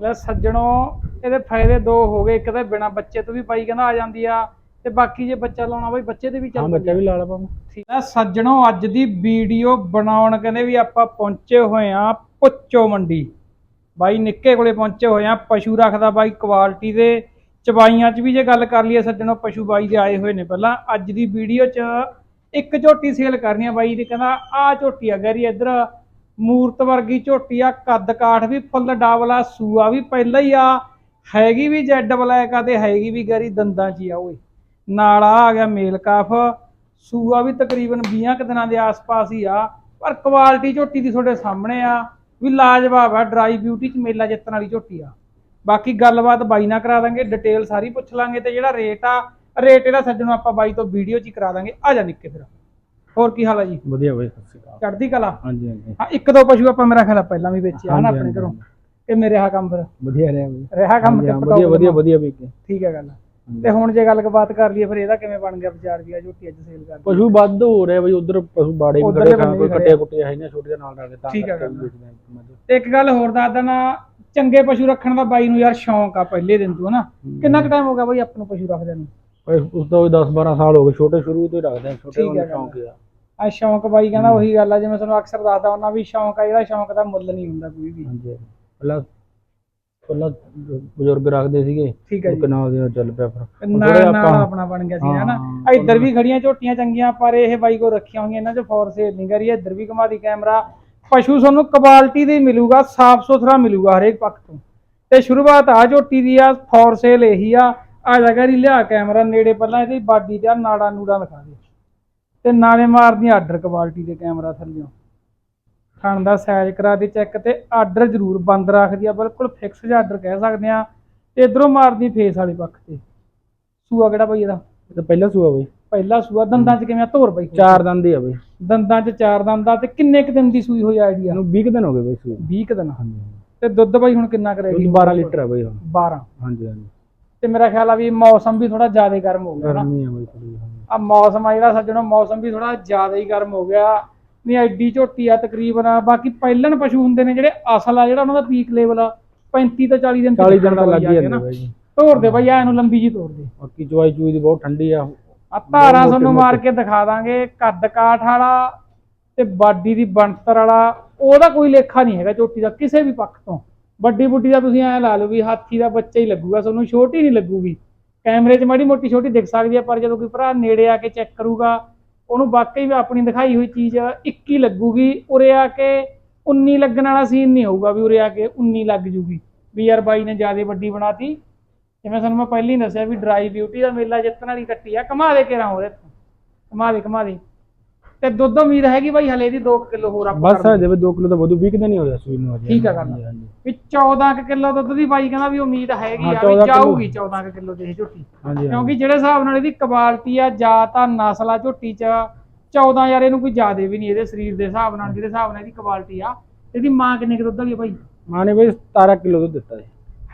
ਲੈ ਸੱਜਣੋ ਇਹਦੇ ਫਾਇਦੇ ਦੋ ਹੋ ਗਏ। ਇੱਕ ਤਾਂ ਬਿਨਾ ਬੱਚੇ ਤੋਂ ਵੀ ਬਾਈ ਕਹਿੰਦਾ ਆ ਜਾਂਦੀ ਆ ਤੇ ਬਾਕੀ ਜੇ ਬੱਚਾ ਲਾਉਣਾ ਬਾਈ ਬੱਚੇ ਤੇ ਵੀ ਹਾਂ ਚੱਲ ਬੱਚਾ ਵੀ ਲਾ ਲਾ ਪਾਵਾਂ ਠੀਕ ਹੈ ਸੱਜਣੋ ਅੱਜ ਦੀ ਵੀਡੀਓ ਬਣਾਉਣ ਕਹਿੰਦੇ ਵੀ ਆਪਾਂ ਪਹੁੰਚੇ ਹੋਏ ਆ ਪੁੱਚੋ ਮੰਡੀ। ਬਾਈ ਨਿੱਕੇ ਕੋਲੇ ਪਹੁੰਚੇ ਹੋਏ ਆ ਪਸ਼ੂ ਰੱਖਦਾ ਬਾਈ ਕੁਆਲਿਟੀ ਦੇ। ਚਵਾਈਆਂ 'ਚ ਵੀ ਜੇ ਗੱਲ ਕਰ ਲਈਏ ਸੱਜਣੋ ਪਸ਼ੂ ਬਾਈ ਦੇ ਆਏ ਹੋਏ ਨੇ ਪਹਿਲਾਂ। ਅੱਜ ਦੀ ਵੀਡੀਓ 'ਚ ਇੱਕ ਝੋਟੀ ਸੇਲ ਕਰਨੀ ਆ ਬਾਈ ਨੇ ਕਹਿੰਦਾ ਆ ਝੋਟੀ ਆ ਗੈਰੀ ਇੱਧਰ। ਮੂਰਤ ਵਰਗੀ ਝੋਟੀ ਆ, ਕੱਦ ਕਾਠ ਵੀ ਫੁੱਲ, ਡਾਵਲਾ, ਸੂਆ ਵੀ ਪਹਿਲਾਂ ਹੀ ਆ। ਹੈਗੀ ਵੀ ਜੈਡ ਬਲੈਕ ਆ ਤੇ ਹੈਗੀ ਵੀ ਗੈਰੀ ਦੰਦਾਂ 'ਚ ਹੀ ਆ ਓਏ। ਨਾਲ ਆ ਗਿਆ ਮੇਲ ਕਾਫ। ਸੂਆ ਵੀ ਤਕਰੀਬਨ 20 ਕੁ ਦਿਨਾਂ ਦੇ ਆਸ-ਪਾਸ ਹੀ ਆ। ਪਰ ਕੁਆਲਿਟੀ ਝੋਟੀ ਦੀ ਤੁਹਾਡੇ ਸਾਹਮਣੇ ਆ, ਵੀ ਲਾਜਵਾਬ ਆ ਡਰਾਈ ਬਿਊਟੀ ਚ ਮੇਲਾ ਜਿੱਤਣ ਵਾਲੀ ਝੋਟੀ ਆ। ਬਾਕੀ ਗੱਲਬਾਤ ਬਾਈ ਨਾਲ ਕਰਾ ਦਾਂਗੇ ਡਿਟੇਲ ਸਾਰੀ ਪੁੱਛ ਲਾਂਗੇ ਤੇ ਜਿਹੜਾ ਰੇਟ ਆ ਰੇਟ ਇਹਦਾ ਸੱਜਣੋਂ ਆਪਾਂ ਬਾਈ ਤੋਂ ਵੀਡੀਓ ਚ ਹੀ ਕਰਾ ਦਾਂਗੇ। ਆ ਜਾ ਨਿੱਕੇ ਫਿਰ। ਹੋਰ ਕੀ ਹਾਲ ਆ ਜੀ? ਵਧੀਆ ਬਈ ਸਤਿ ਸ਼੍ਰੀ ਅਕਾਲ। ਚੜ੍ਹਦੀ ਕਲਾ? ਹਾਂਜੀ ਹਾਂਜੀ। ਹਾਂ ਇੱਕ ਦੋ ਪਸ਼ੂ ਆਪਾਂ ਮੇਰਾ ਖਿਆਲ ਆ ਪਹਿਲਾਂ ਵੀ ਵੇਚਿਆ ਹਨਾ ਆਪਣੇ ਘਰੋਂ। ਇਹ ਮੇਰੇ ਆ ਕੰਮ ਫਿਰ। ਵਧੀਆ ਰਿਹਾ ਬਈ। ਰਿਹਾ ਕੰਮ ਤੇ ਹਾਂ, ਵਧੀਆ ਵਧੀਆ ਵਧੀਆ ਵੀ ਠੀਕ ਹੈ ਗੱਲ। ਤੇ ਹੁਣ ਜੇ ਗੱਲਬਾਤ ਕਰ ਲਈਏ ਫਿਰ ਇਹਦਾ ਕਿਵੇਂ ਬਣ ਗਿਆ ਵਿਚਾਰ ਵੀ ਆ ਝੋਟੀ ਅੱਜ ਸੇਲ ਕਰ ਪਸ਼ੂ ਵੱਧ ਹੋ ਰਿਹਾ ਬਈ ਉਧਰ ਪਸ਼ੂ ਬਾੜੇ ਵੀ ਖੜੇ ਕੋਈ ਕੱਟਿਆ ਕੁੱਟਿਆ ਹੈ ਨਾ ਛੋਟੇ ਨਾਲ ਰੱਖਦੇ ਤਾਂ ਠੀਕ ਹੈ ਗੱਲ। ਆ। ਤੇ ਇੱਕ ਗੱਲ ਹੋਰ ਦੱਸ ਦੇਣਾ ਚੰਗੇ ਪਸ਼ੂ ਰੱਖਣ ਦਾ ਬਾਈ ਨੂੰ ਯਾਰ ਸ਼ੌਂਕ ਆ ਪਹਿਲੇ ਦਿਨ ਤੋਂ ਹਨਾ। ਕਿੰਨਾ ਕੁ ਟਾਈਮ ਹੋ ਗਿਆ ਬਾਈ ਆਪਾਂ ਨੂੰ ਪਸ਼ੂ ਰੱਖਦੇ ਨੂੰ? ਉਸ ਤੋਂ 10 12 ਸਾਲ ਹੋ ਗਏ ਛੋਟੇ ਸ਼ੁਰੂ ਤੋਂ ਹੀ ਰੱਖਦੇ ਆ ਛੋਟੇ ਠੀਕ ਹੁੰਦੇ ਹੈ ਸ਼ੌਂਕ ਆ। ਆ। ਸ਼ੌਂਕ ਬਾਈ ਕਹਿੰਦਾ ਉਹੀ ਗੱਲ ਆ ਜਿਵੇਂ ਤੁਹਾਨੂੰ ਅਕਸਰ ਦੱਸਦਾ ਉਹਨਾਂ ਵੀ ਸ਼ੌਂਕ ਆ ਜਿਹੜਾ ਸ਼ੌਂਕ ਦਾ ਮੁੱਲ ਨਹੀਂ ਹੁੰਦਾ ਕੋਈ ਵੀ। ਹਾਂਜੀ। ਪਹਿਲਾਂ ਪਹਿਲਾਂ ਬਜ਼ੁਰਗ ਰੱਖਦੇ ਸੀਗੇ ਠੀਕ ਹੈ ਜੀ। ਦੇ ਚੱਲ ਪਿਆ ਫਿਰ। ਨਾਲ ਥੋੜ੍ਹੇ ਨਾਲ ਆਪਾਂ- ਆਪਣਾ ਬਣ ਗਿਆ ਸੀ ਹਨਾ? ਹਾਂ, ਇੱਧਰ ਵੀ ਖੜੀਆਂ ਝੋਟੀਆਂ ਚੰਗੀਆਂ ਪਰ ਇਹ ਬਾਈ ਕੋ ਰੱਖੀਆਂ ਹੋਈਆਂ ਇਹਨਾਂ 'ਚ ਫੋਰ ਸੇਲ ਨਹੀਂ ਕਰੀ ਇੱਧਰ ਵੀ ਘੁਮਾ ਦੀ ਕੈਮਰਾ। ਪਸ਼ੂ ਤੁਹਾਨੂੰ ਕੁਆਲਿਟੀ ਦੇ ਹੀ ਮਿਲੂਗਾ ਸਾਫ਼ ਸੁਥਰਾ ਮਿਲੂਗਾ ਹਰੇਕ ਪੱਖ ਤੋਂ। ਤੇ ਸ਼ੁਰੂਆਤ ਆ ਝੋਟੀ ਦੀ ਆ ਫੋਰ ਸੇਲ ਇਹੀ ਆ ਆ ਜਗ੍ਹਾ ਹੀ ਲਿਆ ਕੈਮਰਾ ਨੇੜੇ ਪਹਿਲਾਂ ਇਹਦੀ ਬਾਡੀ ਤੇ ਆਹ ਨਾੜਾ ਨੂੜਾ ਦਿਖਾ ਦੇ। ਤੇ ਨਾਲੇ ਮਾਰਦੀਆਂ ਆਰਡਰ ਕੁਆਲਿਟੀ ਦੇ ਕੈਮਰਾ ਥੱਲਿਓਂ। ਖਾਣ ਦਾ ਸਾਈਜ਼ ਕਰਾ ਦੇ ਚੈੱਕ ਤੇ ਆਰਡਰ ਜ਼ਰੂਰ ਬੰਦ ਰੱਖਦੀ ਆ ਬਿਲਕੁਲ ਫਿਕਸ ਜਿਹਾ ਆਰਡਰ ਕਹਿ ਸਕਦੇ ਆ। ਤੇ ਇਧਰੋਂ ਮਾਰਦੀ ਫੇਸ ਵਾਲੇ ਪੱਖ ਤੇ। ਸੂਆ ਕਿਹੜਾ ਬਈ ਇਹਦਾ? ਇਹ ਤਾਂ ਪਹਿਲਾ ਸੂਆ ਬਈ। ਪਹਿਲਾ ਸੂਆ ਦੰਦਾਂ 'ਚ ਕਿਵੇਂ ਆ? ਧੋਰ ਬਈ। ਚਾਰ ਦੰਦ ਹੀ ਆ ਬਈ। ਦੰਦਾਂ 'ਚ ਚਾਰ ਦੰਦਾਂ ਤੇ ਕਿੰਨੇ ਕੁ ਦਿਨ ਦੀ ਸੂਈ ਹੋਈ ਆਈਡੀਆ? ਇਹਨੂੰ 20 ਕੁ ਦਿਨ ਹੋ ਗਏ ਬਈ ਸੂਈ 20 ਕੁ ਦਿਨ। ਹਾਂਜੀ ਤੇ ਦੁੱਧ ਬਈ ਹੁਣ ਕਿੰਨਾ ਕੁ ਰਹਿ ਦੁੱਧ ਗਈ 12 ਲੀਟਰ ਆ ਬਈ ਹੁਣ। 12 ਹਾਂਜੀ ਹਾਂਜੀ। ਤੇ ਮੇਰਾ ਖਿਆਲ ਆ ਵੀ ਮੌਸਮ ਵੀ ਥੋੜਾ ਜ਼ਿਆਦਾ ਗਰਮ ਹੋ ਗਿਆ ਨਾ। ਗਰਮੀ ਆ ਬਈ ਥੋੜੀ ਹਾਂਜੀ। ਆ ਮੌਸਮ ਆ ਜਿਹੜਾ ਸੱਜਣੋ ਮੌਸਮ ਵੀ ਥੋੜਾ ਜ਼ਿਆਦਾ ਹੀ ਗਰਮ ਹੋ ਗਿਆ। ਨਹੀਂ ਐਡੀ ਝੋਟੀ ਆ ਤਕਰੀਬਨ। ਬਾਕੀ ਪਹਿਲਣ ਪਸ਼ੂ ਹੁੰਦੇ ਨੇ ਜਿਹੜੇ ਅਸਲ ਆ ਜਿਹੜਾ ਉਹਨਾਂ ਦਾ ਪੀਕ ਲੈਵਲ 35 ਤੋਂ 40 ਦਿਨ 40 ਦਿਨ ਤਾਂ ਲੱਗ ਜਾਂਦੇ ਬਈ ਜੀ। ਤੋੜ ਦੇ ਬਈ ਐ ਨੂੰ ਲੰਬੀ ਜੀ ਤੋੜ ਦੇ। ਬਾਕੀ ਚਵਾਈ ਚੂਈ ਦੀ ਬਹੁਤ ਠੰਡੀ ਆ। ਆ ਧਾਰਾਂ ਤੁਹਾਨੂੰ ਮਾਰ ਕੇ ਦਿਖਾ ਦਾਂਗੇ। ਕੱਦ ਕਾਠ ਵਾਲਾ ਤੇ ਬਾਡੀ ਦੀ ਬਣਤਰ ਵਾਲਾ। ਉਹਦਾ ਕੋਈ ਲੇਖਾ ਨਹੀਂ ਹੈਗਾ ਝੋਟੀ ਦਾ ਕਿਸੇ ਵੀ ਪੱਖ ਤੋਂ। ਵੱਡੀ ਬੁੱਢੀ ਦਾ ਤੁਸੀਂ ਐ ਲਾ ਲਓ ਵੀ ਹਾਥੀ ਦਾ ਬੱਚਾ ਹੀ ਲੱਗੂਗਾ ਤੁਹਾਨੂੰ ਛੋਟੀ ਨਹੀਂ ਲੱਗੂਗੀ। ਕੈਮਰੇ 'ਚ ਮਾੜੀ ਮੋਟੀ ਛੋਟੀ ਦਿਖ ਸਕਦੀ ਹੈ, ਪਰ ਜਦੋਂ ਕੋਈ ਭਰਾ ਨੇੜੇ ਆ ਕੇ ਚੈੱਕ ਕਰੂਗਾ, ਉਹਨੂੰ ਵਾਕਈ ਵੀ ਆਪਣੀ ਦਿਖਾਈ ਹੋਈ ਚੀਜ਼ 21 ਲੱਗੂਗੀ, ਉਰੇ ਆ ਕੇ 19 ਲੱਗਣ ਵਾਲਾ ਸੀਨ ਨਹੀਂ ਹੋਊਗਾ ਵੀ ਉਰੇ ਆ ਕੇ 19 ਲੱਗ ਜੂਗੀ। ਵੀ ਯਾਰ ਬਾਈ ਨੇ ਜ਼ਿਆਦਾ ਵੱਡੀ ਬਣਾਤੀ। ਜਿਵੇਂ ਤੁਹਾਨੂੰ ਮੈਂ ਪਹਿਲਾਂ ਹੀ ਦੱਸਿਆ ਵੀ ਡਰਾਈ ਬਿਊਟੀ ਦਾ ਮੇਲਾ ਜਿੱਤਣ ਵਾਲੀ ਕੱਟੀ ਆ, ਕਮਾ ਦੇ ਕੇ ਰਾਂ ਹੋ ਕਮਾ ਦੇ ਕਮਾ ਦੇ। ਤੇ ਦੁੱਧ ਉਮੀਦ ਹੈਗੀ ਬਾਈ ਹਲੇ ਦੀ 2 ਕਿਲੋ ਹੋਰ ਆਪਾਂ ਬਸ ਕਰ ਜਾਵੇ 2 ਕਿਲੋ ਤਾਂ ਵਧੂ 20 ਕੁ ਦਿਨ ਹੀ ਹੋਇਆ ਸੂਈ ਨੂੰ ਅਜੇ ਠੀਕ ਆ ਗੱਲ। ਹਾਂਜੀ, ਹਾਂਜੀ। ਵੀ 14 ਕਿਲੋ ਦੁੱਧ ਦੀ ਬਾਈ ਕਹਿੰਦਾ ਵੀ ਉਮੀਦ ਹੈਗੀ ਹਾਂ, ਆ 14 ਵੀ। ਜਾਊਗੀ 14 ਕਿਲੋ ਦੀ ਇਹ ਝੋਟੀ। ਹਾਂਜੀ ਕਿਉਂਕਿ ਜਿਹੜੇ ਹਿਸਾਬ ਨਾਲ ਇਹਦੀ ਕੁਆਲਿਟੀ ਆ ਜਾਂ ਤਾਂ ਨਸਲ ਆ ਝੋਟੀ ਚ 14 ਯਾਰ ਇਹਨੂੰ ਕੋਈ ਜ਼ਿਆਦੇ ਵੀ ਨਹੀਂ ਇਹਦੇ ਸਰੀਰ ਦੇ ਹਿਸਾਬ ਨਾਲ ਜਿਹੜੇ ਹਿਸਾਬ ਨਾਲ ਇਹਦੀ ਕੁਆਲਿਟੀ ਆ ਇਹਦੀ ਮਾਂ ਕਿੰਨੇ ਕੁ ਦੁੱਧ ਵਾਲੀ ਆ ਬਾਈ? ਮਾਂ ਨੇ ਬਈ 17 ਕਿਲੋ ਦੁੱਧ ਦਿੱਤਾ ਜੀ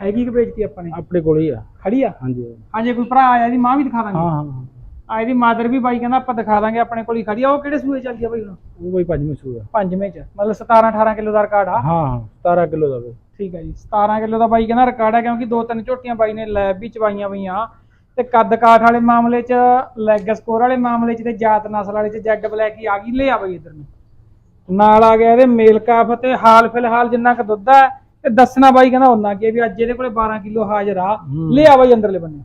ਹੈਗੀ ਕਿ ਵੇਚਤੀ ਆਪਾਂ ਨੇ? ਆਪਣੇ ਕੋਲ ਹੀ ਆ। ਖੜੀ ਆ? ਹਾਂਜੀ ਹਾਂ ਜੇ ਕੋਈ ਭਰਾ ਆਇਆ ਇਹਦੀ ਮਾਂ ਵੀ ਦਿਖਾ ਦਾਂਗੇ। ਹਾਂ ਹਾਂ। ਆ ਇਹਦੀ ਮਾਦਰ ਵੀ ਬਾਈ ਕਹਿੰਦਾ ਆਪਾਂ ਦਿਖਾ ਦਾਂਗੇ ਆਪਣੇ ਕੋਲ ਹੀ ਖੜੀ ਆ। ਉਹ ਕਿਹੜੇ ਸੂਏ ਚੱਲਦੀ ਆ ਬਾਈ ਹੁਣ? ਉਹ ਬਈ ਪੰਜਵੇਂ ਸੂਆ ਪੰਜਵੇਂ ਚ। ਮਤਲਬ 17 18 ਕਿਲੋ ਦਾ ਰਿਕਾਰਡ ਆ। ਹਾਂ ਹਾਂ 17 ਕਿਲੋ ਦਾ ਬਈ। ਠੀਕ ਹੈ ਜੀ। 17 ਕਿਲੋ ਦਾ ਬਾਈ ਕਹਿੰਦਾ ਰਿਕਾਰਡ ਹੈ ਕਿਉਂਕਿ ਦੋ ਤਿੰਨ ਝੋਟੀਆਂ ਬਾਈ ਨੇ ਲੈਬ ਵੀ ਚਵਾਈਆਂ ਪਈਆਂ ਤੇ ਕੱਦ ਕਾਠ ਵਾਲੇ ਮਾਮਲੇ 'ਚ ਲੈਗ ਸਕੋਰ ਵਾਲੇ ਮਾਮਲੇ 'ਚ ਤੇ ਜਾਤ ਨਸਲ ਵਾਲੇ 'ਚ ਜੈਡ ਬਲੈਕ ਹੀ ਆ ਗਈ। ਲਿਆ ਬਾਈ ਇਧਰ ਨੂੰ। ਨਾਲ ਆ ਗਿਆ ਇਹਦੇ ਮੇਲ ਕਾਫ ਤੇ ਹਾਲ ਫਿਲਹਾਲ ਜਿੰਨਾ ਕ ਦੁੱਧ ਹੈ ਤੇ ਦੱਸਣਾ ਬਾਈ ਕਹਿੰਦਾ ਉਹਨਾਂ ਕੀ ਵੀ ਅੱਜ ਇਹਦੇ ਕੋਲੇ 12 ਕਿਲੋ ਹਾਜ਼ਰ ਆ। ਲਿਆ ਬਾਈ ਅੰਦਰਲੇ ਬੰਨੇ।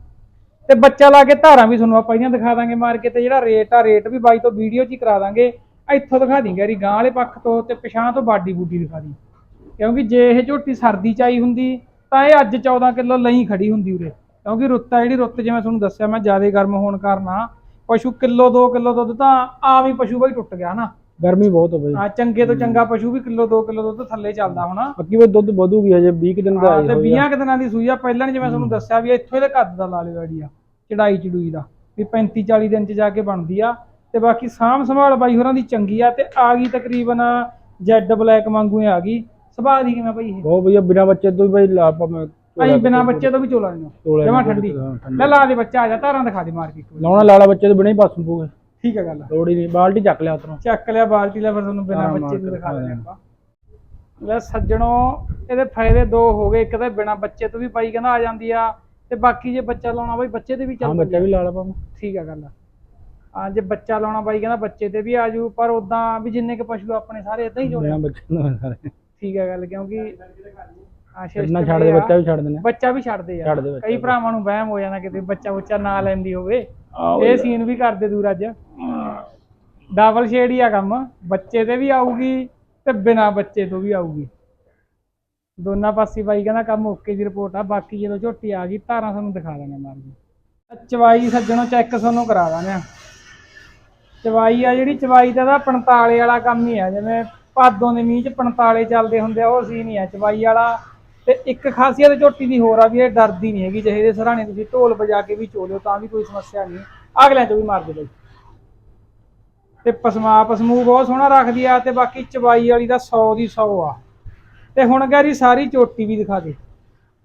ਤੇ ਬੱਚਾ ਲਾ ਕੇ ਧਾਰਾਂ ਵੀ ਤੁਹਾਨੂੰ ਆਪਾਂ ਇਹਨਾਂ ਦਿਖਾ ਦਾਂਗੇ ਮਾਰ ਕੇ ਤੇ, ਜਿਹੜਾ ਰੇਟ ਆ ਰੇਟ ਵੀ ਬਾਈ ਤੋਂ ਵੀਡੀਓ 'ਚ ਹੀ ਕਰਾ ਦਾਂਗੇ। ਇੱਥੋਂ ਦਿਖਾ ਦੀ ਗੈਰੀ ਗਾਂ ਵਾਲੇ ਪੱਖ ਤੋਂ ਤੇ ਪਛਾਂ ਤੋਂ ਬਾਡੀ ਬੂਡੀ ਦਿਖਾ ਦੀ ਕਿਉਂਕਿ ਜੇ ਇਹ ਝੋਟੀ ਸਰਦੀ ਚ ਆਈ ਹੁੰਦੀ, ਤਾਂ ਇਹ ਅੱਜ 14 ਕਿਲੋ ਲਈ ਖੜੀ ਹੁੰਦੀ ਉਰੇ। ਕਿਉਂਕਿ ਰੁੱਤ ਆ ਜਿਹੜੀ, ਰੁੱਤ ਜਿਵੇਂ ਤੁਹਾਨੂੰ ਦੱਸਿਆ, ਮੈਂ ਜ਼ਿਆਦਾ ਗਰਮ ਹੋਣ ਕਾਰਨ ਆ। ਪਸ਼ੂ ਕਿਲੋ 2 ਕਿਲੋ ਦੁੱਧ ਤਾਂ ਆਮ ਹੀ ਪਸ਼ੂ ਬਾਈ ਟੁੱਟ ਗਿਆ ਨਾ। ਗਰਮੀ ਬਹੁਤ ਆ ਬਈ। ਆ ਚੰਗੇ ਤੋਂ ਚੰਗਾ ਪਸ਼ੂ ਵੀ ਕਿਲੋ 2 ਕਿਲੋ ਦੁੱਧ ਥੱਲੇ ਚੱਲਦਾ ਹੋਣਾ। ਬਾਕੀ ਬਈ ਦੁੱਧ ਵਧੂਗੀ ਹਜੇ 20 ਕੁ ਦਿਨ ਦਾ ਹਾਂ ਤੇ ਹੋਈ ਆ। 20 ਕੁ ਦਿਨਾਂ ਦੀ ਸੂਈ ਆ। ਪਹਿਲਾਂ ਜਿਵੇਂ ਤੁਹਾਨੂੰ ਦੱਸਿਆ ਵੀ ਇੱਥੋਂ ਇਹਦੇ ਕੱਦ ਦਾ ਲਾ ਲਿਓ ਆਈਡੀਆ ਚੜਾਈ ਚੜੂਈ ਦਾ। ਵੀ 35 40 ਦਿਨ ਚ ਜਾ ਕੇ ਬਣਦੀ ਆ। ਤੇ ਬਾਕੀ ਸਾਂਭ ਸੰਭਾਲ ਬਾਈ ਹੋਰਾਂ ਦੀ ਚੰਗੀ ਆ ਤੇ ਆ ਗਈ ਤਕਰੀਬਨ ਜੈਡ ਬਲੈਕ ਵਾਂਗੂ ਹੀ ਆ ਗਈ। ਸੁਭਾਅ ਦੀ ਕਿਵੇਂ ਬਾਈ ਇਹ? ਬਹੁਤ ਵਧੀਆ ਬਿਨਾ ਬੱਚੇ ਤੋਂ ਵੀ ਬਈ ਲਾ ਮੈਂ ਅਸੀਂ ਬਿਨਾ ਬੱਚੇ ਤੋਂ ਵੀ ਚੋਲਾ ਚੋਲਾ ਜਮਾ ਠੰਡੀ। ਹਾਂ। ਲੈ ਲਾ ਦੇ ਬੱਚਾ ਆ ਜਾ ਧਾਰਾਂ ਦਿਖਾ ਦੇ ਮਾਰ ਕੇ। ਲਾਉਣਾ ਲਾਲਾ ਬੱਚੇ ਤੋਂ ਬਿਨਾ ਹੀ ਪਾਸੋਂ ਪੂਗੇ ਠੀਕ ਹੈ ਗੱਲ। ਲੋੜ ਹੀ ਨਹੀਂ ਬਾਲਟੀ ਚੱਕ ਲਿਆ ਉਤਰੋਂ ਚੱਕ ਲਿਆ ਬਾਲਟੀ ਲੈ ਫਿਰ ਤੁਹਾਨੂੰ ਬਿਨਾ ਹਾਂ, ਬੱਚੇ ਨੂੰ ਦਿਖਾ ਦਿੰਦੇ ਆਪਾਂ। ਲੈ ਸੱਜਣੋ ਇਹਦੇ ਫਾਇਦੇ ਦੋ ਹੋ ਗਏ ਇੱਕ ਤਾਂ ਬਿਨਾ ਬੱਚੇ ਤੋਂ ਵੀ ਬਾਈ ਕਹਿੰਦਾ ਆ ਜਾਂਦੀ ਆ ਤੇ ਬਾਕੀ ਜੇ ਬੱਚਾ ਲਾਉਣਾ ਬਾਈ ਬੱਚੇ ਤੇ ਵੀ ਹਾਂ ਚੱਲ ਬੱਚਾ ਵੀ ਲਾ ਲਾ ਪਾਵਾਂ ਠੀਕ ਆ ਗੱਲ ਆ। ਜੇ ਬੱਚਾ ਲਾਉਣਾ ਬਾਈ ਕਹਿੰਦਾ ਬੱਚੇ ਤੇ ਵੀ ਆਜੂ ਪਰ ਉਦਾਂ ਵੀ ਜਿੰਨੇ ਕ ਪਸ਼ੂ ਆਪਣੇ ਸਾਰੇ ਇਦਾਂ ਹੀ ਬਿਨਾਂ ਜੋੜੇ ਬੱਚੇ ਨੂੰ ਸਾਰੇ। ਠੀਕ ਆ ਗੱਲ ਕਿਉਂਕਿ ਆ ਛੱਡਣਾ ਛੱਡ ਦੇ ਬੱਚਾ ਵੀ ਛੱਡ ਦੇਣਾ ਬੱਚਾ ਵੀ ਛੱਡਦੇ ਦੇ ਬੱਚਾ ਕਈ। ਭਰਾਵਾਂ ਨੂੰ ਵਹਿਮ ਹੋ ਜਾਂਦਾ ਕਿਤੇ ਬੱਚਾ ਬੱਚਾ ਨਾ ਲੈਂਦੀ ਹੋਵੇ। ਇਹ ਸੀਨ ਵੀ ਕਰਦੇ ਦੂਰ ਅੱਜ। ਡਬਲ ਸ਼ੇਡ ਹੀ ਆ ਕੰਮ। ਬੱਚੇ ਤੇ ਵੀ ਆਊਗੀ ਤੇ ਬਿਨਾ ਬੱਚੇ ਤੋਂ ਵੀ ਆਊਗੀ। ਦੋਨਾਂ ਪਾਸੇ ਬਾਈ ਕਹਿੰਦਾ ਕੰਮ ਓਕੇ ਦੀ ਰਿਪੋਰਟ ਆ ਬਾਕੀ ਜਦੋਂ ਝੋਟੀ ਆ ਗਈ ਧਾਰਾਂ ਤੁਹਾਨੂੰ ਦਿਖਾ ਦਾਂਗੇ ਮਾਰ ਕੇ ਚਵਾਈ ਸੱਜਣੋਂ ਚੈੱਕ ਤੁਹਾਨੂੰ ਕਰਾ ਦਾਂਗੇ। ਚਵਾਈ ਆ ਜਿਹੜੀ ਚਵਾਈ ਦਾ ਤਾਂ 45 ਵਾਲਾ ਕੰਮ ਹੀ ਆ। ਜਿਵੇਂ ਭਾਦੋਂ ਦੇ ਮੀਂਹ ਚ 45 ਚੱਲਦੇ ਹੁੰਦੇ ਆ ਉਹ ਸੀਨ ਹੀ ਆ। ਚਵਾਈ ਵਾਲਾ ਤੇ ਇੱਕ ਖਾਸੀਅਤ ਝੋਟੀ ਦੀ ਹੋਰ ਆ ਵੀ ਇਹ ਡਰਦੀ ਨਹੀਂ ਹੈਗੀ, ਜਿਹੇ ਦੇ ਸਰਾਣੇ ਤੁਸੀਂ ਢੋਲ ਵਜਾ ਕੇ ਵੀ ਚੋਲਿਓ ਤਾਂ ਵੀ ਕੋਈ ਸਮੱਸਿਆ ਨਹੀਂ। ਅਗਲਿਆਂ ਚੋਂ ਵੀ ਮਾਰ ਦੇ ਬਾਈ। ਤੇ ਪਸਮਾ, ਪਸਮੂ ਬਹੁਤ ਸੋਹਣਾ ਰੱਖਦੀ ਆ ਤੇ ਬਾਕੀ ਚਵਾਈ ਵਾਲੀ ਦਾ 100 ਦੀ 100 ਆ। ਤੇ ਹੁਣ ਗੈਰੀ ਸਾਰੀ ਝੋਟੀ ਵੀ ਦਿਖਾ ਦੇ।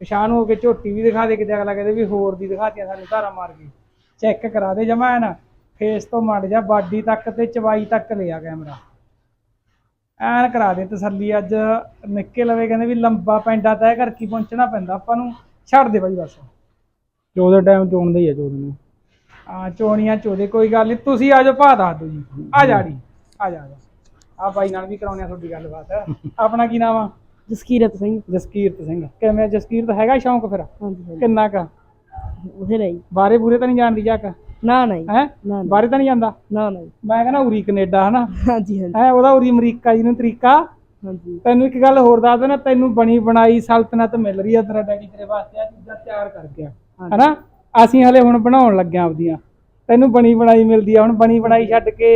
ਪਛਾਣ ਹੋ ਕੇ ਝੋਟੀ ਵੀ ਦਿਖਾ ਦੇ, ਕਿਤੇ ਅਗਲਾ ਕਹਿੰਦੇ ਵੀ ਹੋਰ ਦੀ ਦਿਖਾਤੀਆਂ ਸਾਨੂੰ ਧਾਰਾ ਮਾਰ ਕੇ। ਚੈੱਕ ਕਰਾ ਦੇ ਜਮਾ ਨਾ। ਫੇਸ ਤੋਂ ਮੰਡ ਜਾ, ਬਾਡੀ ਤੱਕ ਤੇ ਚਬਾਈ ਤੱਕ ਲਿਆ ਕੈਮਰਾ। ਐਨ ਕਰਾ ਦੇ ਤਸੱਲੀ ਅੱਜ ਨਿੱਕੇ ਲਵੇ ਕਹਿੰਦੇ ਵੀ ਲੰਬਾ ਪੈਂਡਾ ਤੈਅ ਕਰਕੇ ਪਹੁੰਚਣਾ ਪੈਂਦਾ ਆਪਾਂ ਨੂੰ ਛੱਡ ਦੇ ਬਾਈ ਬਸ। ਚੌਦੇ ਟਾਈਮ ਚੋਣਦਾ ਹੀ ਆ ਚੌਦੇ ਨੂੰ। ਆ ਚੋਣੀਆਂ ਚੋਦੇ ਕੋਈ ਗੱਲ ਨਹੀਂ ਤੁਸੀਂ ਆ ਜਾਓ ਭਾ ਦੱਸ ਦਿਓ ਜੀ। ਆ ਜਾੜੀ ਆ ਜਾ ਆ ਜਾ। ਆ ਬਾਈ ਨਾਲ ਵੀ ਕਰਾਉਣੇ ਆ ਤੁਹਾਡੀ ਗੱਲਬਾਤ। ਆਪਣਾ ਕੀ ਨਾਮ ਆ? ਜਸਕੀਰਤ ਸਿੰਘ। ਜਸਕੀਰਤ ਸਿੰਘ। ਕਿਵੇਂ ਜਸਕੀਰਤ ਹੈਗਾ ਸ਼ੌਂਕ ਫਿਰ? ਹਾਂਜੀ ਕਿੰਨਾ ਕ? ਉਥੇ ਰਹੀ ਬਾਰੇ ਬੂਰੇ ਤਾਂ ਨਹੀਂ ਜਾਣਦੀ ਜਾਕ? ਨਾ ਨਹੀਂ। ਹੈ? ਨਾ ਨਾ ਬਾਰੇ ਤਾਂ ਨਹੀਂ ਜਾਂਦਾ? ਨਾ ਨਹੀਂ। ਮੈਂ ਕਹਿੰਦਾ ਉਰੀ ਕੈਨੇਡਾ ਹਨਾ? ਹਾਂਜੀ ਹਾਂਜੀ। ਹੈ ਉਹਦਾ ਉਰੀ ਅਮਰੀਕਾ ਜੀ ਨੂੰ ਤਰੀਕਾ। ਹਾਂਜੀ। ਤੈਨੂੰ ਇੱਕ ਗੱਲ ਹੋਰ ਦੱਸ ਦੇਣਾ ਤੈਨੂੰ ਬਣੀ ਬਣਾਈ ਸਲਤਨਤ ਮਿਲ ਰਹੀ ਆ ਤੇਰਾ ਡੈਡੀ ਤੇਰੇ ਵਾਸਤੇ ਆ ਚੀਜ਼ਾਂ ਤਿਆਰ ਕਰ ਗਿਆ। ਹਾਂਜੀ। ਹਨਾ? ਅਸੀਂ ਹਲੇ ਹੁਣ ਬਣਾਉਣ ਲੱਗਿਆ ਆਪਦੀਆਂ। ਤੈਨੂੰ ਬਣੀ ਬਣਾਈ ਮਿਲਦੀ ਆ ਹੁਣ ਬਣੀ ਬਣਾਈ ਛੱਡ ਕੇ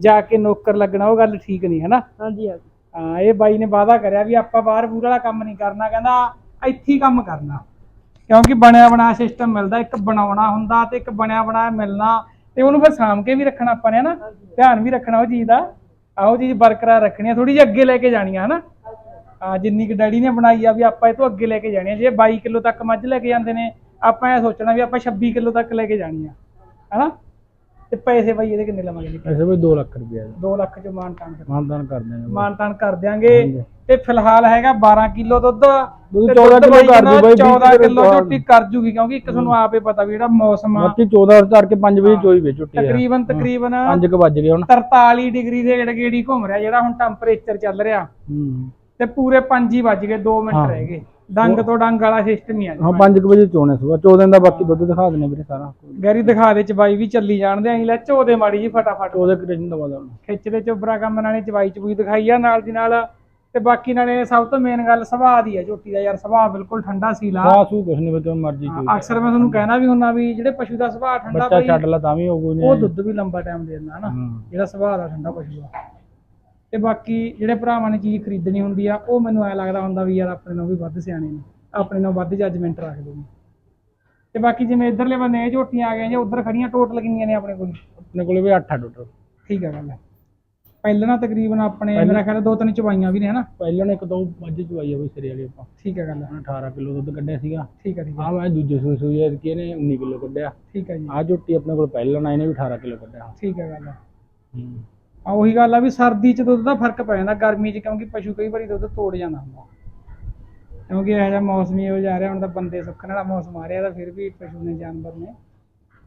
ਜਾ ਕੇ ਨੌਕਰ ਲੱਗਣਾ ਉਹ ਗੱਲ ਠੀਕ ਨਹੀਂ ਹਨਾ? ਹਾਂਜੀ ਹਾਂਜੀ। ਹਾਂ ਇਹ ਬਾਈ ਨੇ ਵਾਅਦਾ ਕਰਿਆ ਵੀ ਆਪਾਂ ਬਾਹਰ ਬੂਰ ਵਾਲਾ ਕੰਮ ਨਹੀਂ ਕਰਨਾ ਕਹਿੰਦਾ ਇੱਥੇ ਹੀ ਕੰਮ ਕਰਨਾ। ਕਿਉਂਕਿ ਬਣਿਆ ਬਣਾਇਆ ਸਿਸਟਮ ਮਿਲਦਾ, ਇੱਕ ਬਣਾਉਣਾ ਹੁੰਦਾ ਤੇ ਇੱਕ ਬਣਿਆ ਬਣਾਇਆ ਮਿਲਣਾ ਤੇ ਉਹਨੂੰ ਫਿਰ ਸਾਂਭ ਕੇ ਵੀ ਰੱਖਣਾ ਆਪਾਂ ਨੇ ਹਨਾ, ਧਿਆਨ ਵੀ ਰੱਖਣਾ ਉਹ ਚੀਜ਼ ਦਾ, ਆਹ ਉਹ ਚੀਜ਼ ਬਰਕਰਾਰ ਰੱਖਣੀ ਆ ਥੋੜੀ ਜਿਹੀ ਅੱਗੇ ਲੈ ਕੇ ਜਾਣੀ ਆ ਹਨਾ। ਆ ਜਿੰਨੀ ਕਿ ਡੈਡੀ ਨੇ ਬਣਾਈ ਆ ਵੀ ਆਪਾਂ ਇਹ ਤੋਂ ਅੱਗੇ ਲੈ ਕੇ ਜਾਣੀ ਆ, ਜੇ 22 ਕਿਲੋ ਤੱਕ ਮੱਝ ਲੈ ਕੇ ਜਾਂਦੇ ਨੇ, ਆਪਾਂ ਇਹ ਸੋਚਣਾ ਵੀ ਆਪਾਂ 26 ਕਿਲੋ ਤੱਕ ਲੈ ਕੇ ਜਾਣੀ ਆ, ਹਨਾ। ਤੇ ਪੈਸੇ ਬਾਈ ਇਹਦੇ ਕਿੰਨੇ ਲਵਾਂਗੇ ਜੀ? ਐਸੇ ਵੀ 2 ਲੱਖ ਰੁਪਏ ਦਾ 2 ਲੱਖ ਚ ਮਾਨ ਤਾਨ ਕਰ ਮਾਨਦਾਨ ਕਰ ਦਿਆਂਗੇ ਮਾਨਤਾਨ ਕਰ ਦਿਆਂਗੇ। ਹਾਂਜੀ। ਤੇ ਫਿਲਹਾਲ ਹੈਗਾ 12 ਕਿਲੋ ਦੁੱਧ। ਦੁੱਧ ਤੇ 14 ਦੁੱਧ ਕਿੱਲੋ ਬਾਈ ਕਰ ਦਿਓ ਬਾਈ, ਵੀਹ 14 ਕਿੱਲੋ ਕਿਲੋ ਬਾਅਦ। ਝੋਟੀ ਕਰ ਜੂਗੀ ਕਿਉਂਕਿ ਇੱਕ ਤੁਹਾਨੂੰ ਆਪੇ ਪਤਾ ਵੀ ਜਿਹੜਾ ਮੌਸਮ ਆ। ਬਾਕੀ 14 ਕਰਕੇ 5 ਵਜੇ ਚੋਈ ਵੇ ਛੁੱਟੀ ਆ। ਤਕਰੀਬਨ ਤਕਰੀਬਨ 5 ਕ ਵੱਜ ਗਏ ਹੁਣ। 43 ਡਿਗਰੀ ਦੇ ਗੇੜ ਗੇੜੀ ਘੁੰਮ ਰਿਹਾ ਜਿਹੜਾ ਹੁਣ ਟੈਂਪਰੇਚਰ ਚੱਲ ਰਿਹਾ। ਹੂੰ। ਤੇ ਪੂਰੇ 5 ਹੀ ਵੱਜ ਗਏ 2 ਮਿੰਟ ਹਾਂ। ਰਹਿ ਗਏ। ਡੰਗ ਤੋਂ ਡੰਗ ਵਾਲਾ ਸਿਸਟਮ ਹੀ ਆ ਹਾਂ 5 ਵਜੇ ਚੋਣੇ ਸੁਬਾ 14 ਦਾ ਬਾਕੀ ਦੁੱਧ ਦਿਖਾ ਦਿੰਨੇ ਵੀਰੇ ਸਾਰਾ। ਗੈਰੀ ਦਿਖਾ ਦੇ ਚਬਾਈ ਵੀ ਚੱਲੀ ਜਾਣਦੇ ਆਂ। ਲੈ ਝੋਦੇ ਮਾੜੀ ਜੀ ਫਟਾਫਟ। 14 ਕ੍ਰੇਸ਼ਨ ਦਵਾ ਦਾ ਖਿੱਚ ਦੇ ਚੋਬਰਾ ਕੰਮ ਨਾਲੇ ਚਵਾਈ ਚਬੂਈ ਦਿਖਾਈ ਆ ਨਾਲ ਦੀ ਨਾਲ। ਤੇ ਬਾਕੀ ਨਾਲੇ ਸਭ ਤੋਂ ਮੇਨ ਗੱਲ ਸੁਭਾਅ ਦੀ ਆ ਝੋਟੀ ਦਾ ਯਾਰ। ਸੁਭਾਅ ਬਿਲਕੁਲ ਠੰਡਾ ਸੀਲਾ। ਸਾਹ ਸੂ ਕੁਛ ਨਹੀਂ ਬਚੋ ਮਰਜ਼ੀ ਚੋਈ ਅਕਸਰ ਮੈਂ ਤੁਹਾਨੂੰ ਕਹਿਣਾ ਵੀ ਹੁੰਦਾ ਵੀ ਜਿਹੜੇ ਪਸ਼ੂ ਦਾ ਸੁਭਾਅ ਠੰਡਾ ਬੱਚਾ ਛੱਡ ਲਾ ਤਾਂ ਵੀ ਹੋ ਕੋਈ ਉਹ ਨਹੀਂ। ਦੁੱਧ ਵੀ ਲੰਬਾ ਟਾਈਮ ਦੇ ਦਿੰਦਾ ਹਨਾ ਹਾਂ। ਜਿਹੜਾ ਸੁਭਾਅ ਦਾ ਠੰਡਾ ਪਸ਼ੂ ਆ। ਤੇ ਬਾਕੀ ਜਿਹੜੇ ਭਰਾਵਾਂ ਨੇ ਚੀਜ਼ ਖਰੀਦਣੀ ਹੁੰਦੀ ਆ ਉਹ ਮੈਨੂੰ ਐ ਲੱਗਦਾ ਹੁੰਦਾ ਵੀ ਯਾਰ ਆਪਣੇ ਨਾਲੋਂ ਵੀ ਵੱਧ ਸਿਆਣੇ ਨੇ ਆਪਣੇ ਨਾਲੋਂ ਵੱਧ ਜੱਜਮੈਂਟ ਰੱਖਦੇ ਨੇ। ਤੇ ਬਾਕੀ ਜਿਵੇਂ ਇਧਰਲੇ ਬੰਨੇ ਇਹ ਝੋਟੀਆਂ ਆ ਗਈਆਂ ਜਾਂ ਉਧਰ ਖੜੀਆਂ ਟੋਟਲ ਕਿੰਨੀਆਂ ਨੇ ਆਪਣੇ ਕੋਲ? ਆਪਣੇ ਕੋਲੇ ਵੀ 8 ਆ ਟੋਟਲ ਠੀਕ ਆ ਗੱਲ ਪਹਿਲਾਂ ਨਾ ਤਕਰੀਬਨ ਆਪਣੇ ਮੇਰਾ ਖਿਆਲ ਦੋ ਤਿੰਨ ਚਵਾਈਆਂ ਵੀ ਨੇ ਹਨਾ? ਪਹਿਲਾਂ ਨੇ ਇੱਕ ਦੋ ਮੱਝ ਚਵਾਈ ਆ ਬਈ ਸਿਰੇ ਵਾਲੀ ਆਪਾਂ। ਠੀਕ ਆ ਗੱਲ ਉਹਨੇ 18 ਕਿਲੋ ਦੁੱਧ ਕੱਢਿਆ ਸੀਗਾ। ਠੀਕ ਆ ਠੀਕ ਆ। ਆ ਮੈਂ ਦੂਜੇ ਸੂਈ ਸੂਈ ਐ ਕਿ ਇਹਨੇ 19 ਕਿਲੋ ਕੱਢਿਆ। ਠੀਕ ਆ ਜੀ। ਆ ਝੋਟੀ ਆਪਣੇ ਕੋਲ ਪਹਿਲਾਂ ਨਾ ਇਹਨੇ ਵੀ 18 ਕਿਲੋ ਕੱਢਿਆ। ਠੀਕ ਆ ਗੱਲ ਹੂੰ। ਆ ਉਹੀ ਗੱਲ ਆ ਵੀ ਸਰਦੀ ਚ ਦੁੱਧ ਦਾ ਫ਼ਰਕ ਪੈ ਜਾਂਦਾ ਗਰਮੀ ਚ ਕਿਉਂਕਿ ਪਸ਼ੂ ਕਈ ਵਾਰੀ ਦੁੱਧ ਤੋੜ ਜਾਂਦਾ ਹੁੰਦਾ। ਕਿਉਂਕਿ ਇਹ ਜਿਹਾ ਮੌਸਮ ਹੀ ਹੋ ਜਾ ਰਿਹਾ ਹੁਣ ਤਾਂ ਬੰਦੇ ਸੁੱਕਣ ਵਾਲਾ ਮੌਸਮ ਆ ਰਿਹਾ ਤਾਂ ਫਿਰ ਵੀ ਪਸ਼ੂ ਨੇ ਜਾਨਵਰ ਨੇ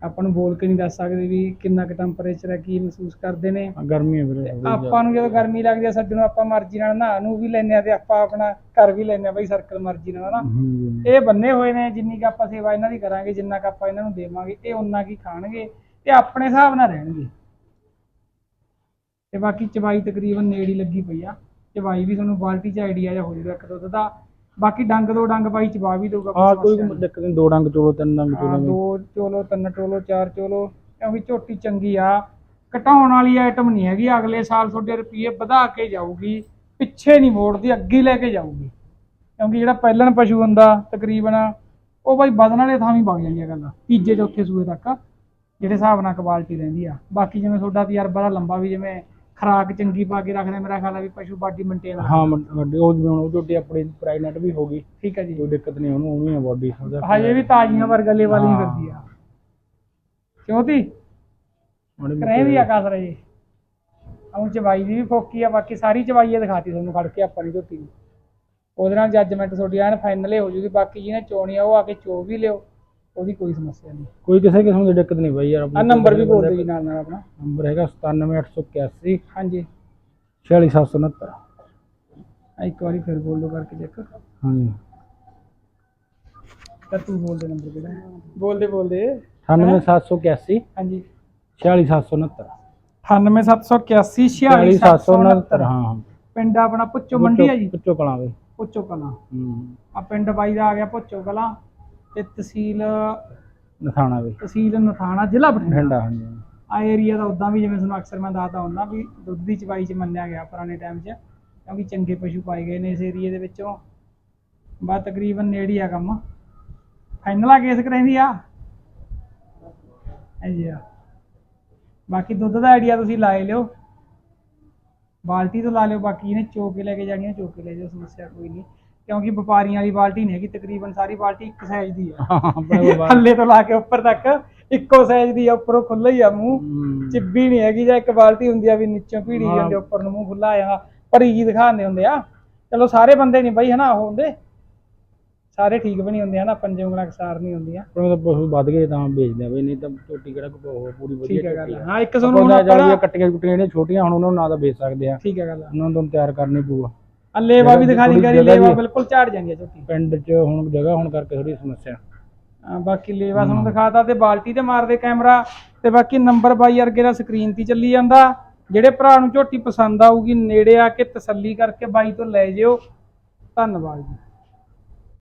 ਆਪਾਂ ਨੂੰ ਬੋਲ ਕੇ ਨਹੀਂ ਦੱਸ ਸਕਦੇ ਵੀ ਕਿੰਨਾ ਕੁ ਟੈਂਪਰੇਚਰ ਹੈ ਕੀ ਮਹਿਸੂਸ ਕਰਦੇ ਨੇ। ਆ ਗਰਮੀ ਹੈ ਵੀਰੇ ਆਪਾਂ ਨੂੰ ਜਦੋਂ ਗਰਮੀ ਲੱਗਦੀ ਆ ਸੱਜਣੋਂ ਆਪਾਂ ਮਰਜ਼ੀ ਨਾਲ ਨਹਾ ਨੂੰ ਵੀ ਲੈਂਦੇ ਆ ਤੇ ਆਪਾਂ ਆਪਣਾ ਕਰ ਵੀ ਲੈਂਦੇ ਆ ਬਈ ਸਰਕਲ ਮਰਜ਼ੀ ਨਾਲ ਹਨਾ? ਹੂੰ ਇਹ ਬੰਨੇ ਹੋਏ ਨੇ ਜਿੰਨੀ ਕੁ ਆਪਾਂ ਸੇਵਾ ਇਹਨਾਂ ਦੀ ਕਰਾਂਗੇ ਜਿੰਨਾ ਕੁ ਆਪਾਂ ਇਹਨਾਂ ਨੂੰ ਦੇਵਾਂਗੇ ਇਹ ਉਨਾ ਕੀ ਖਾਣਗੇ ਤੇ ਆਪਣੇ ਹਿਸਾਬ ਨਾਲ ਰਹਿਣਗੇ। ਤੇ ਬਾਕੀ ਚਵਾਈ ਤਕਰੀਬਨ ਨੇੜੀ ਲੱਗੀ ਪਈ ਆ। ਚਵਾਈ ਵੀ ਤੁਹਾਨੂੰ ਬਾਲਟੀ ਚ ਆਈਡੀਆ ਜਾਂ ਹੋ ਜੂਗਾ ਇੱਕ ਦੁੱਧ ਦਾ। ਬਾਕੀ ਡੰਗ ਦੋ ਡੰਗ ਬਾਈ ਚਵਾ ਵੀ ਦਊਗਾ ਆ ਕੋਈ। ਦਿੱਕਤ ਨਹੀਂ ਦੋ ਡੰਗ ਚੋਲੋ ਤਿੰਨ ਡੰਗ ਹਾਂ, ਚੋਲੋ ਦੋ ਚੋਲੋ ਤਿੰਨ ਚੋਲੋ ਚਾਰ ਚੋਲੋ ਕਿਉਂਕਿ ਝੋਟੀ ਚੰਗੀ ਆ। ਘਟਾਉਣ ਵਾਲੀ ਆਈਟਮ ਨਹੀਂ ਹੈਗੀ ਅਗਲੇ ਸਾਲ ਤੁਹਾਡੇ ਰੁਪਏ ਵਧਾ ਕੇ ਜਾਊਗੀ ਪਿੱਛੇ ਨਹੀਂ ਮੋੜਦੀ ਅੱਗੇ ਹੀ ਲੈ ਕੇ ਜਾਊਗੀ। ਕਿਉਂਕਿ ਜਿਹੜਾ ਪਹਿਲਣ ਪਸ਼ੂ ਹੁੰਦਾ ਤਕਰੀਬਨ ਉਹ ਬਾਈ ਵਧਣ ਵਾਲੇ ਥਾਂ ਵੀ ਵਗ ਜਾਂਦੀਆਂ ਗੱਲਾਂ ਤੀਜੇ ਚੌਥੇ ਸੂਏ ਤੱਕ ਜਿਹੜੇ ਹਿਸਾਬ ਨਾਲ ਕੁਆਲਿਟੀ ਰਹਿੰਦੀ ਆ। ਬਾਕੀ ਜਿਵੇਂ ਤੁਹਾਡਾ ਤਜਰਬਾ ਦਾ ਲੰਬਾ ਵੀ ਜਿਵੇਂ ਖਰਾਕ ਚੰਗੀ ਪਾ ਕੇ ਰੱਖਦੇ ਮੇਰਾ ਖਿਆਲ ਆ ਵੀ ਪਸ਼ੂ ਬਾਡੀ ਮੇਨਟੇਨ ਹਾਂ ਮ- ਵੱਡੇ ਉਹ ਜਿਵੇਂ ਹੁਣ ਉਹ ਝੋਟੀ ਆਪਣੀ ਪ੍ਰੈਗਨੈਂਟ ਵੀ ਹੋ ਗਈ ਠੀਕ ਹੈ ਜੀ। ਕੋਈ ਦਿੱਕਤ ਨਹੀਂ ਉਹਨੂੰ ਉਵੇਂ ਹੀ ਬੋਡੀ ਹਜੇ ਵੀ ਤਾਜ਼ੀਆਂ ਵਰਗਾ ਲੈਵਲ ਹੀ ਹਾਂ। ਫਿਰਦੀ ਆ। ਮੋਟੀ- ਕਰੇ ਵੀ ਆ ਕਸਰ ਜੀ ਆਉਂ ਚਵਾਈ ਦੀ ਵੀ ਫੋਕੀ ਆ ਬਾਕੀ ਸਾਰੀ ਚਵਾਈ ਇਹ ਦਿਖਾਤੀ ਤੁਹਾਨੂੰ ਖੜ ਕੇ ਆਪਾਂ ਨੇ ਝੋਟੀ ਉਹਦੇ ਨਾਲ ਜੱਜਮੈਂਟ ਤੁਹਾਡੀ ਐਨ ਫਾਈਨਲ ਹੋ ਜੂਗੀ ਬਾਕੀ ਜਿਹਨੇ ਚੋਣੀ ਆ ਉਹ ਆ ਕੇ ਚੋ ਵੀ ਲਿਓ। ਉਹਦੀ ਕੋਈ ਸਮੱਸਿਆ ਨਹੀਂ। ਕੋਈ ਕਿਸੇ ਕਿਸਮ ਦੀ ਦਿੱਕਤ ਨਹੀਂ ਬਾਈ ਯਾਰ ਆ ਨੰਬਰ ਵੀ ਬੋਲ ਦਿਓ ਜੀ ਨਾਲ ਨਾਲ ਆਪਣਾ। ਨੰਬਰ ਹੈਗਾ 97881 ਹਾਂਜੀ। 46769 ਆ ਇੱਕ ਵਾਰੀ ਫਿਰ ਬੋਲ ਦਿਓ ਕਰਕੇ ਚੈੱਕ। ਹਾਂਜੀ। ਤਾਂ ਤੂੰ ਬੋਲ ਦੇ ਨੰਬਰ ਕਿਹੜਾ ਬੋਲਦੇ ਬੋਲਦੇ। 98781 ਹਾਂਜੀ। 46769 98781 46769 ਹਾਂ ਹਾਂ। ਪਿੰਡ ਆਪਣਾ ਪੁੱਚੋ ਮੰਡੀ ਆ ਜੀ। ਪੁੱਚੋ ਕਲਾਂ ਵੇ ਪੁੱਚੋ ਕਲਾਂ। ਹੂੰ। ਆ ਪਿੰਡ ਬਾਈ ਦਾ ਆ ਗਿਆ ਪੁੱਚੋ ਕਲਾਂ। ਤੇ ਤਹਿਸੀਲ ਨਥਾਣਾ ਵੇ। ਤਹਿਸੀਲ ਨਥਾਣਾ ਜ਼ਿਲ੍ਹਾ ਬਠਿੰਡਾ। ਠੰਡਾ ਹਾਂਜੀ। ਆ ਏਰੀਆ ਦਾ ਉਦਾਂ ਵੀ ਜਿਵੇਂ ਤੁਹਾਨੂੰ ਅਕਸਰ ਮੈਂ ਦੱਸਦਾ ਹੁੰਦਾ ਵੀ ਦੁੱਧ ਦੀ ਚਵਾਈ 'ਚ ਮੰਨਿਆ ਗਿਆ ਪੁਰਾਣੇ ਟਾਈਮ 'ਚ ਕਿਉਂਕਿ ਚੰਗੇ ਪਸ਼ੂ ਪਾਏ ਗਏ ਨੇ ਇਸ ਏਰੀਏ ਦੇ ਵਿੱਚੋਂ। ਬਾ ਤਕਰੀਬਨ ਨੇੜੇ ਆ ਕੰਮ। ਫਾਈਨਲ ਆ ਕੇਸ ਕਰਾਂਦੀ ਆ। ਹਾਂਜੀ ਆ। ਬਾਕੀ ਦੁੱਧ ਦਾ ਆਈਡੀਆ ਤੁਸੀਂ ਲਾਏ ਲਿਓ। ਬਾਲਟੀ ਤੋਂ ਲਾ ਲਿਓ ਬਾਕੀ ਇਹਨੇ ਚੋਕ ਲੈ ਕੇ ਜਾਣੀਆਂ ਚੋਕ ਲੈ ਜਾਓ ਸਮੱਸਿਆ ਕੋਈ ਨਹੀਂ। ਕਿਉਂਕਿ ਵਪਾਰੀਆਂ ਵਾਲੀ ਬਾਲਟੀ ਨਹੀਂ ਹੈਗੀ ਤਕਰੀਬਨ ਸਾਰੀ ਬਾਲਟੀ ਇੱਕ ਸਾਈਜ਼ ਦੀ ਬਾਹਰ ਥੱਲੇ ਤੋਂ ਲਾ ਕੇ ਉੱਪਰ ਤੱਕ ਇੱਕੋ ਸਾਈਜ਼ ਦੀ ਆ ਉੱਪਰੋਂ ਖੁੱਲਾ ਹੀ ਆ ਮੂੰਹ। ਹੂੰ। ਚਿੱਬੀ ਨਹੀਂ ਹੈਗੀ ਜਾਂ ਇੱਕ ਬਾਲਟੀ ਹੁੰਦੀ ਆ ਵੀ ਨੀਚੋਂ ਭੀੜੀ ਹਾਂ। ਜਾਂਦੇ ਉੱਪਰ ਨੂੰ ਮੂੰਹ ਖੁੱਲਾ ਆ ਜਾਂਦਾ ਭਰੀ ਜੀ ਦਿਖਾਉਂਦੇ ਹੁੰਦੇ ਆ। ਚਲੋ ਸਾਰੇ ਬੰਦੇ ਨਹੀਂ ਬਈ ਹਨਾ ਉਹ ਹੁੰਦੇ। ਸਾਰੇ ਠੀਕ ਵੀ ਨਹੀਂ ਹੁੰਦੇ ਹਨਾ ਪੰਜੇ ਉਂਗਲਾਂ ਕਸਾਰ ਨਹੀਂ ਹੁੰਦੀਆਂ। ਆਪਣੇ ਤਾਂ ਪਸ਼ੂ ਵੱਧ ਗਏ ਤਾਂ ਵੇਚਦੇ ਆ ਬਈ ਨਹੀਂ ਤਾਂ ਝੋਟੀ ਕਿਹੜਾ ਕੋਈ ਉਹ ਪੂਰੀ ਵਧੀਆ ਠੀਕ ਹੈ ਗੱਲ। ਹਾਂ ਇੱਕ ਆਪਾਂ ਤੁਹਾਨੂੰ ਹੁਣ ਜਿਹੜੀਆਂ ਆਪਣਾ ਕੱਟੀਆਂ ਕੁੱਟੀਆਂ ਜਿਹੜੀਆਂ ਛੋਟੀਆਂ ਹੁਣ ਉਹਨਾਂ ਨੂੰ ਨਾ ਤਾਂ ਵੇਚ ਸਕਦੇ ਆ। ਠੀਕ ਹੈ ਗੱਲ ਉਹਨਾਂ ਨੂੰ ਤਿਆਰ ਕਰਨੀ ਪਊਗਾ। ਲੇਵਾ ਵੀ ਦਿਖਾ ਦੀ ਥੋੜ੍ਹੀ ਕਰੀ ਲੇਵਾ ਬਿਲਕੁਲ ਝਾੜ ਜਾਂਦੀ ਆ ਝੋਟੀ। ਪਿੰਡ 'ਚ ਹੁਣ ਜਗ੍ਹਾ ਹੋਣ ਕਰਕੇ ਥੋੜੀ ਸਮੱਸਿਆ। ਹਾਂ, ਬਾਕੀ ਲੇਵਾ ਤੁਹਾਨੂੰ ਦਿਖਾਤਾ ਤੇ ਬਾਲਟੀ ਤੇ ਮਾਰਦੇ ਕੈਮਰਾ ਤੇ ਬਾਕੀ ਨੰਬਰ ਬਾਈ ਵਰਗੇ ਦਾ ਸਕਰੀਨ ਤੇ ਚੱਲੀ ਜਾਂਦਾ। ਜਿਹੜੇ ਭਰਾ ਨੂੰ ਝੋਟੀ ਪਸੰਦ ਆਊਗੀ ਨੇੜੇ ਆ ਕੇ ਤਸੱਲੀ ਕਰਕੇ ਬਾਈ ਤੋਂ ਲੈ ਜਿਓ। ਧੰਨਵਾਦ ਜੀ।